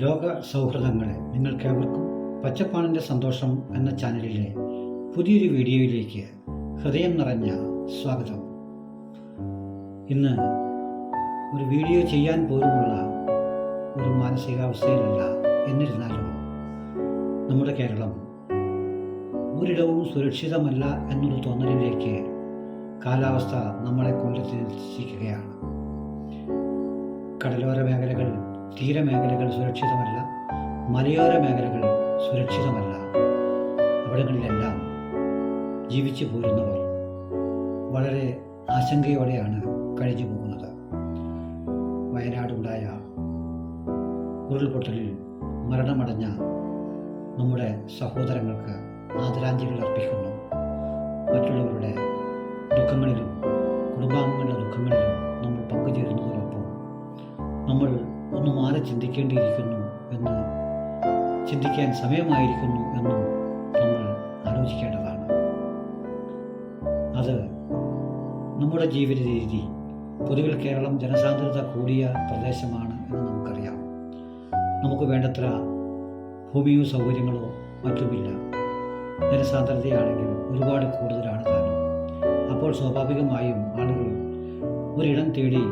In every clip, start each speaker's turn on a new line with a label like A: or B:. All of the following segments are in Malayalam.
A: ലോക സൗഹൃദങ്ങളെ നിങ്ങൾക്കേവർക്കും പച്ചപ്പാണിന്റെ സന്തോഷം എന്ന ചാനലിലെ പുതിയൊരു വീഡിയോയിലേക്ക് ഹൃദയം നിറഞ്ഞ സ്വാഗതം. ഇന്ന് ഒരു വീഡിയോ ചെയ്യാൻ പോലുമുള്ള ഒരു മാനസികാവസ്ഥയിലല്ല എന്നിരുന്നാലും നമ്മുടെ കേരളം ഒരിടവും സുരക്ഷിതമല്ല എന്നൊരു തോന്നലിലേക്ക് കാലാവസ്ഥ നമ്മളെ കൊണ്ടെത്തിച്ചിരിക്കുകയാണ്. കടലോര മേഖലകൾ തീരമേഖലകൾ സുരക്ഷിതമല്ല മലയോര മേഖലകൾ സുരക്ഷിതമല്ല. അവിടങ്ങളിലെല്ലാം ജീവിച്ചു പോരുന്നവർ വളരെ ആശങ്കയോടെയാണ് കഴിഞ്ഞു പോകുന്നത്. വയനാടുണ്ടായ ഉരുൾപൊട്ടലിൽ മരണമടഞ്ഞ നമ്മുടെ സഹോദരങ്ങൾക്ക് ആദരാഞ്ജലികൾ അർപ്പിക്കുന്നു. മറ്റുള്ളവരുടെ ദുഃഖങ്ങളിലും കുടുംബാംഗങ്ങളുടെ ദുഃഖങ്ങളിലും നമ്മൾ പങ്കുചേരുന്നതോടൊപ്പം നമ്മൾ ഒന്ന് മാറി ചിന്തിക്കേണ്ടിയിരിക്കുന്നു എന്ന് ചിന്തിക്കാൻ സമയമായിരിക്കുന്നു എന്നും നമ്മൾ ആലോചിക്കേണ്ടതാണ്. അത് നമ്മുടെ ജീവിത രീതി പൊതുവിൽ കേരളം ജനസാന്ദ്രത കൂടിയ പ്രദേശമാണ് എന്ന് നമുക്കറിയാം. നമുക്ക് വേണ്ടത്ര ഭൂമിയോ സൗകര്യങ്ങളോ മറ്റുമില്ല. ജനസാന്ദ്രതയാണെങ്കിൽ ഒരുപാട് കൂടുതലാണ് താനും അപ്പോൾ സ്വാഭാവികമായും ആളുകൾ ഒരിടം തേടി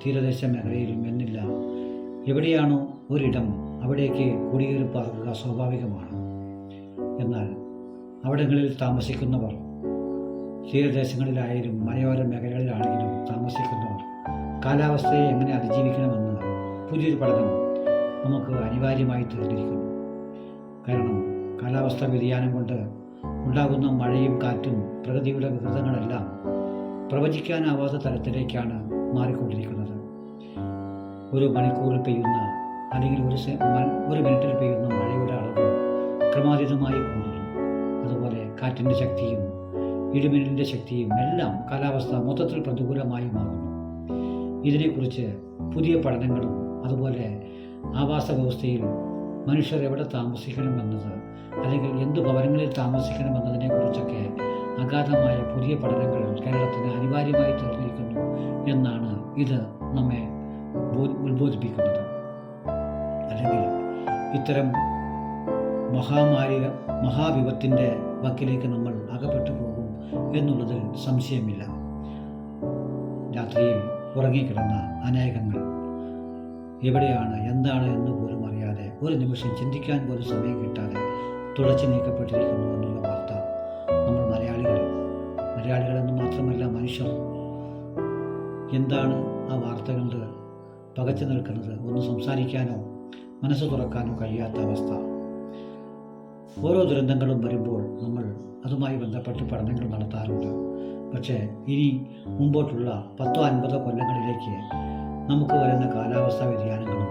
A: തീരദേശ മേഖലയിലും എന്നില്ല. എവിടെയാണോ ഒരിടം അവിടേക്ക് കുടിയേറി പാർക്കുക സ്വാഭാവികമാണ്. എന്നാൽ അവിടങ്ങളിൽ താമസിക്കുന്നവർ തീരദേശങ്ങളിലായാലും മലയോര മേഖലകളിലാണെങ്കിലും താമസിക്കുന്നവർ കാലാവസ്ഥയെ എങ്ങനെ അതിജീവിക്കണമെന്ന് പുതിയൊരു പഠനം നമുക്ക് അനിവാര്യമായി തീർന്നിരിക്കുന്നു കാരണം കാലാവസ്ഥാ വ്യതിയാനം കൊണ്ട് ഉണ്ടാകുന്ന മഴയും കാറ്റും പ്രകൃതിയുടെ വികൃതങ്ങളെല്ലാം പ്രവചിക്കാനാവാത്ത തരത്തിലേക്കാണ് മാറിക്കൊണ്ടിരിക്കുന്നത്. ഒരു മണിക്കൂറിൽ പെയ്യുന്ന അല്ലെങ്കിൽ ഒരു ഒരു മിനിറ്റിൽ പെയ്യുന്ന മഴയുടെ അളവ് ക്രമാതീതമായി കൂടുന്നു. അതുപോലെ കാറ്റിന്റെ ശക്തിയും ഇടിമിന്നലിന്റെ ശക്തിയും എല്ലാം കാലാവസ്ഥ മൊത്തത്തിൽ പ്രതികൂലമായി മാറുന്നു. ഇതിനെക്കുറിച്ച് പുതിയ പഠനങ്ങളും അതുപോലെ ആവാസ വ്യവസ്ഥയിൽ മനുഷ്യർ എവിടെ താമസിക്കണമെന്നത് അല്ലെങ്കിൽ എന്ത് ഭവനങ്ങളിൽ താമസിക്കണമെന്നതിനെക്കുറിച്ചൊക്കെ അഗാധമായ പുതിയ പഠനങ്ങൾ കേരളത്തിന് അനിവാര്യമായി തീർന്നിരിക്കുന്നു എന്നാണ് ഇത് നമ്മെ ഉത്ബോധിപ്പിക്കുന്നത്. അല്ലെങ്കിൽ ഇത്തരം മഹാമാരി മഹാവിപത്തിന്റെ വക്കിലേക്ക് നമ്മൾ അകപ്പെട്ടു പോകും എന്നുള്ളതിൽ സംശയമില്ല. രാത്രിയിൽ ഉറങ്ങിക്കിടന്ന അനേകങ്ങൾ. എവിടെയാണ് എന്താണ് എന്ന് പോലും അറിയാതെ ഒരു നിമിഷം ചിന്തിക്കാൻ പോലും സമയം കിട്ടാതെ തുടച്ചു നീക്കപ്പെട്ടിരിക്കുന്നു എന്നുള്ള വാർത്ത നമ്മൾ മലയാളികൾ മലയാളികളെന്ന് മാത്രമല്ല മനുഷ്യർ. എന്താണ് ആ വാർത്തകളുടെ പകച്ചു നിൽക്കുന്നത് ഒന്ന് സംസാരിക്കാനോ മനസ്സ് തുറക്കാനോ കഴിയാത്ത അവസ്ഥ. ഓരോ ദുരന്തങ്ങളും വരുമ്പോൾ നമ്മൾ അതുമായി ബന്ധപ്പെട്ട് പഠനങ്ങൾ നടത്താറുണ്ട്. പക്ഷേ ഇനി മുമ്പോട്ടുള്ള പത്തോ അൻപതോ കൊല്ലങ്ങളിലേക്ക് നമുക്ക് വരുന്ന കാലാവസ്ഥാ വ്യതിയാനങ്ങളും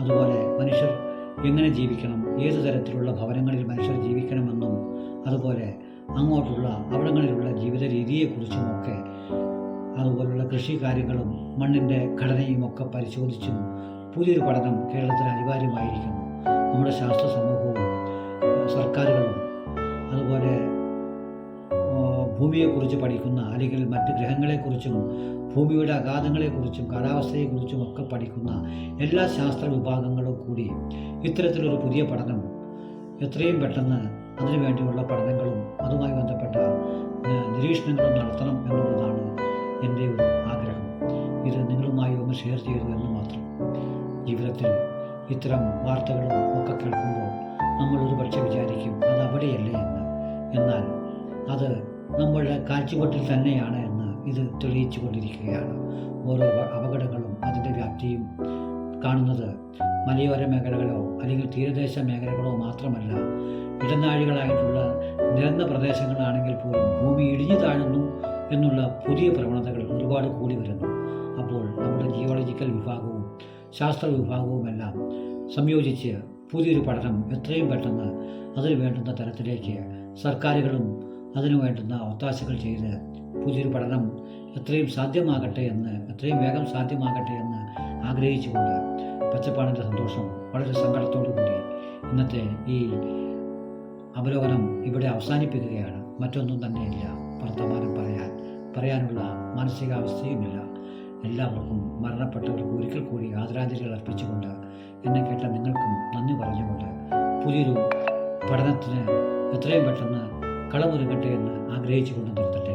A: അതുപോലെ മനുഷ്യർ എങ്ങനെ ജീവിക്കണം ഏത് തരത്തിലുള്ള ഭവനങ്ങളിൽ മനുഷ്യർ ജീവിക്കണമെന്നും അതുപോലെ അങ്ങോട്ടുള്ള അവിടങ്ങളിലുള്ള ജീവിത രീതിയെക്കുറിച്ചുമൊക്കെ കൃഷി കാര്യങ്ങളും മണ്ണിന്റെ ഘടനയും ഒക്കെ പരിശോധിച്ചും പുതിയൊരു പഠനം കേരളത്തിൽ അനിവാര്യമായിരിക്കുന്നു. നമ്മുടെ ശാസ്ത്ര സമൂഹവും സർക്കാരുകളും അതുപോലെ ഭൂമിയെക്കുറിച്ച് പഠിക്കുന്ന അല്ലെങ്കിൽ മറ്റ് ഗ്രഹങ്ങളെക്കുറിച്ചും ഭൂമിയുടെ അഗാധങ്ങളെക്കുറിച്ചും കാലാവസ്ഥയെക്കുറിച്ചും ഒക്കെ പഠിക്കുന്ന എല്ലാ ശാസ്ത്ര വിഭാഗങ്ങളും കൂടി ഇത്തരത്തിലൊരു പുതിയ പഠനം എത്രയും പെട്ടെന്ന് അതിനുവേണ്ടിയുള്ള പഠനങ്ങളും അതുമായി ബന്ധപ്പെട്ട നിരീക്ഷണങ്ങളും നടത്തണം എന്നുള്ളതാണ് ഇത്തരം വാർത്തകളും ഒക്കെ കേൾക്കുമ്പോൾ നമ്മൾ ഒരു പക്ഷെ വിചാരിക്കും അത് അവിടെയല്ലേ എന്ന്. എന്നാൽ അത് നമ്മളുടെ കാഴ്ചപ്പാട്ടിൽ തന്നെയാണ് എന്ന് ഇത് തെളിയിച്ചു കൊണ്ടിരിക്കുകയാണ്. ഓരോ അപ- അപകടങ്ങളും അതിന്റെ വ്യാപ്തിയും കാണുന്നത് മലയോര മേഖലകളോ അല്ലെങ്കിൽ തീരദേശ മേഖലകളോ മാത്രമല്ല ഇടനാഴികളായിട്ടുള്ള നിരന്ന പ്രദേശങ്ങളാണെങ്കിൽ പോലും ഭൂമി ഇടിഞ്ഞു താഴുന്നു എന്നുള്ള പുതിയ പ്രവണതകൾ ഒരുപാട് കൂടി വരുന്നു. അപ്പോൾ നമ്മുടെ ജിയോളജിക്കൽ വിഭാഗവും ശാസ്ത്ര വിഭാഗവുമെല്ലാം സംയോജിച്ച് പുതിയൊരു പഠനം എത്രയും പെട്ടെന്ന് അതിന് വേണ്ടുന്ന തരത്തിലേക്ക് സർക്കാരുകളും അതിനു വേണ്ടുന്ന ഒത്താശകൾ ചെയ്ത് പുതിയൊരു പഠനം എത്രയും സാധ്യമാകട്ടെ എന്ന് എത്രയും വേഗം സാധ്യമാകട്ടെ എന്ന് ആഗ്രഹിച്ചുകൊണ്ട് പച്ചപ്പാടിന്റെ സന്തോഷം വളരെ സങ്കടത്തോടു കൂടി ഇന്നത്തെ ഈ അവലോകനം ഇവിടെ അവസാനിപ്പിക്കുകയാണ്. മറ്റൊന്നും തന്നെയില്ല. വർത്തമാനം പറയാൻ പറയാനുള്ള മാനസികാവസ്ഥയുമില്ല. എല്ലാവർക്കും മരണപ്പെട്ടവർക്ക് ഒരിക്കൽ കൂടി ആദരാഞ്ജലികൾ അർപ്പിച്ചുകൊണ്ട് എന്നെ കേട്ട നിങ്ങൾക്കും നന്ദി പറഞ്ഞുകൊണ്ട് പുതിയൊരു പഠനത്തിന് എത്രയും പെട്ടെന്ന് കളമൊരുങ്ങട്ടെ എന്ന് ആഗ്രഹിച്ചുകൊണ്ട് നിർത്തട്ടെ.